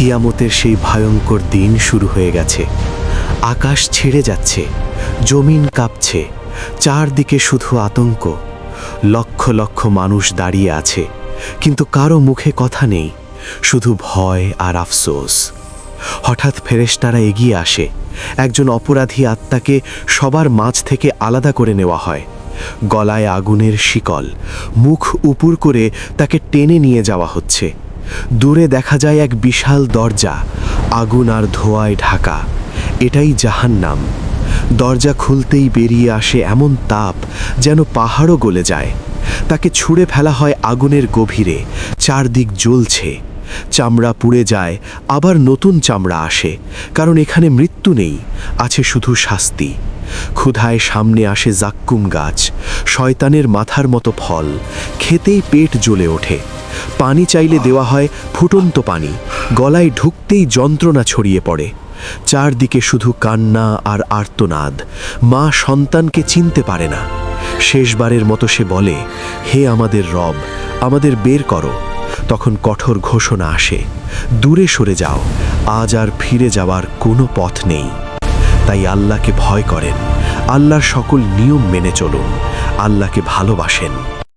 কিয়ামতের সেই ভয়ঙ্কর দিন শুরু হয়ে গেছে। আকাশ ছেড়ে যাচ্ছে, জমিন কাঁপছে, চারদিকে শুধু আতঙ্ক। লক্ষ লক্ষ মানুষ দাঁড়িয়ে আছে, কিন্তু কারও মুখে কথা নেই, শুধু ভয় আর আফসোস। হঠাৎ ফেরেশতারা এগিয়ে আসে, একজন অপরাধী আত্মাকে সবার মাঝ থেকে আলাদা করে নেওয়া হয়। গলায় আগুনের শিকল, মুখ উপুর করে তাকে টেনে নিয়ে যাওয়া হচ্ছে। দূরে দেখা যায় এক বিশাল দরজা, আগুন আর ধোঁয়ায় ঢাকা। এটাই জাহান্নাম। দরজা খুলতেই বেরিয়ে আসে এমন তাপ যেন পাহাড়ও গলে যায়। তাকে ছুঁড়ে ফেলা হয় আগুনের গভীরে, চারদিক জ্বলছে। চামড়া পুড়ে যায়, আবার নতুন চামড়া আসে, কারণ এখানে মৃত্যু নেই, আছে শুধু শাস্তি। ক্ষুধায় সামনে আসে জাক্কুম গাছ, শয়তানের মাথার মতো ফল, খেতেই পেট জ্বলে ওঠে। পানি চাইলে দেওয়া হয় ফুটন্ত পানি। গলায় ঢুকতেই যন্ত্রণা ছড়িয়ে পড়ে। চারদিকে শুধু কান্না আর আর্তনাদ। মা সন্তানকে চিনতে পারে না। শেষবারের মতো সে বলে, হে আমাদের রব, আমাদের বের করো। তখন কঠোর ঘোষণা আসে, দূরে সরে যাও, আজ আর ফিরে যাওয়ার কোনো পথ নেই। তাই আল্লাহকে ভয় করেন। আল্লাহর সকল নিয়ম মেনে চলুন। আল্লাহকে ভালোবাসেন।